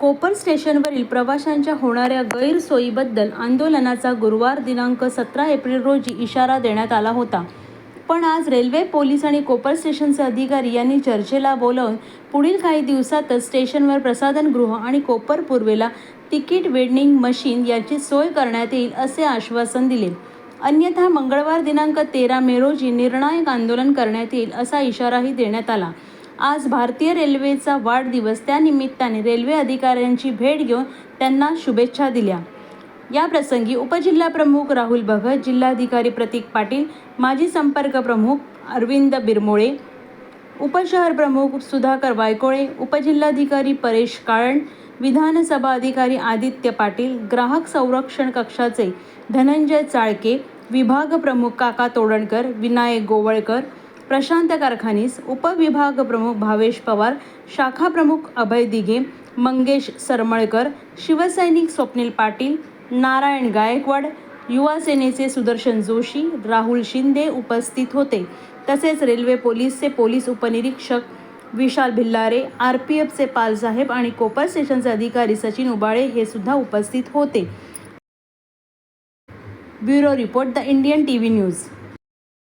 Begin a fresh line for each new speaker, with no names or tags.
कोपर स्टेशनवरील प्रवाशांच्या होणाऱ्या गैरसोयीबद्दल आंदोलनाचा गुरुवार दिनांक सतरा एप्रिल रोजी इशारा देण्यात आला होता. पण आज रेल्वे पोलीस आणि कोपर स्टेशनचे अधिकारी यांनी चर्चेला बोलावून पुढील काही दिवसातच स्टेशनवर प्रसाधनगृह आणि कोपर पूर्वेला तिकीट वेडनिंग मशीन याची सोय करण्यात येईल असे आश्वासन दिले. अन्यथा मंगळवार दिनांक तेरा मे रोजी निर्णायक आंदोलन करण्यात येईल असा इशाराही देण्यात आला. आज भारतीय रेल्वेचा वाढदिवस. त्यानिमित्ताने रेल्वे अधिकाऱ्यांची भेट घेऊन त्यांना शुभेच्छा दिल्या. या प्रसंगी उपजिल्हाप्रमुख राहुल भगत जिल्हाधिकारी प्रतीक पाटील माजी संपर्क प्रमुख अरविंद बिरमोळे उपशहर प्रमुख सुधाकर वायकोळे उपजिल्हाधिकारी परेश काळण विधानसभा अधिकारी आदित्य पाटील ग्राहक संरक्षण कक्षाचे धनंजय चाळके विभाग प्रमुख काका तोडणकर विनायक गोवळकर प्रशांत कारखानीस उपविभाग प्रमुख भावेश पवार शाखा प्रमुख अभय दिघे मंगेश सरमळकर शिवसैनिक स्वप्नील पाटील नारायण गायकवाड युवा सेनेचे सुदर्शन जोशी राहुल शिंदे उपस्थित होते. तसेच रेल्वे पोलीसचे पोलीस उपनिरीक्षक विशाल भिल्लारे आर पी एफचे पालसाहेब आणि कोपर स्टेशनचे अधिकारी सचिन उबाळे हे सुद्धा उपस्थित होते. Bureau report the Indian T V news.